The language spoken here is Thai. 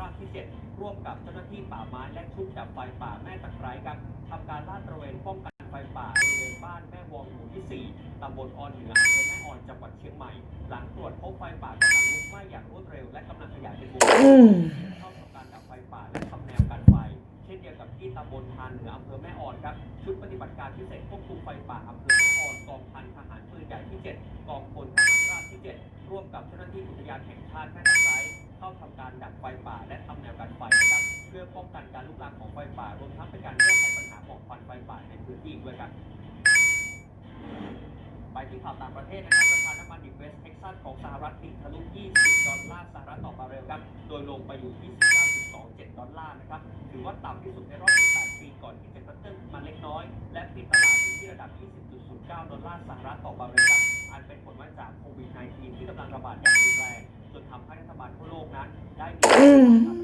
ราชที่ 7 ร่วมกับเจ้าหน้าที่ป่าไม้และชุดดับไฟป่าแม่ตะไคร้ครับทำการลาดตระเวนป้องกันไฟป่าบริเวณบ้านแม่วองหมู่ที่ 4 ตำบลออนเหนืออำเภอแม่ออนจังหวัดเชียงใหม่ หลังตรวจพบไฟป่ากำลังลุกไหม้อย่างรวดเร็วและกำลังขยายเป็นวงอืมเข้าทำการดับไฟป่าและทำแนวกันไฟ เช่นเดียวกับที่ตำบลทานเหนืออำเภอแม่ออนครับ ชุดปฏิบัติการพิเศษควบคุมไฟป่าอำเภอแม่ออนกองพันทหารปืนใหญ่ที่ 7 กองพลทหารราบที่ 7 ร่วมกับเจ้าหน้าที่อุทยานแห่งชาติแม่ตะไคร้ เข้าทำการดับไฟป่า และทำแนวกันไฟนะครับเพื่อป้องกันการลุกลามของไฟป่ารวมทั้งเป็นการแก้ไขปัญหาหมอกควันไฟป่าในพื้นที่ด้วยครับไปที่ข่าวต่างประเทศนะครับราคาน้ำมันดิบเวสเท็กซัสของสหรัฐดิ่งทะลุ 20 ดอลลาร์สหรัฐต่อบาร์เรลครับ โดยลงไปอยู่ที่19.27 ดอลลาร์นะครับ ถือว่าต่ำที่สุดในรอบ 18 ปีก่อนที่จะกระเตื้องมาเล็กน้อย และปิดตลาดอยู่ที่ระดับ 20.09 ดอลลาร์สหรัฐต่อบาร์เรลครับ อันเป็นผลมาจากโควิด -19 ที่กำลังระบาดอย่างรุนแรง ทำให้รัฐบาลทั่วโลกนั้นได้มี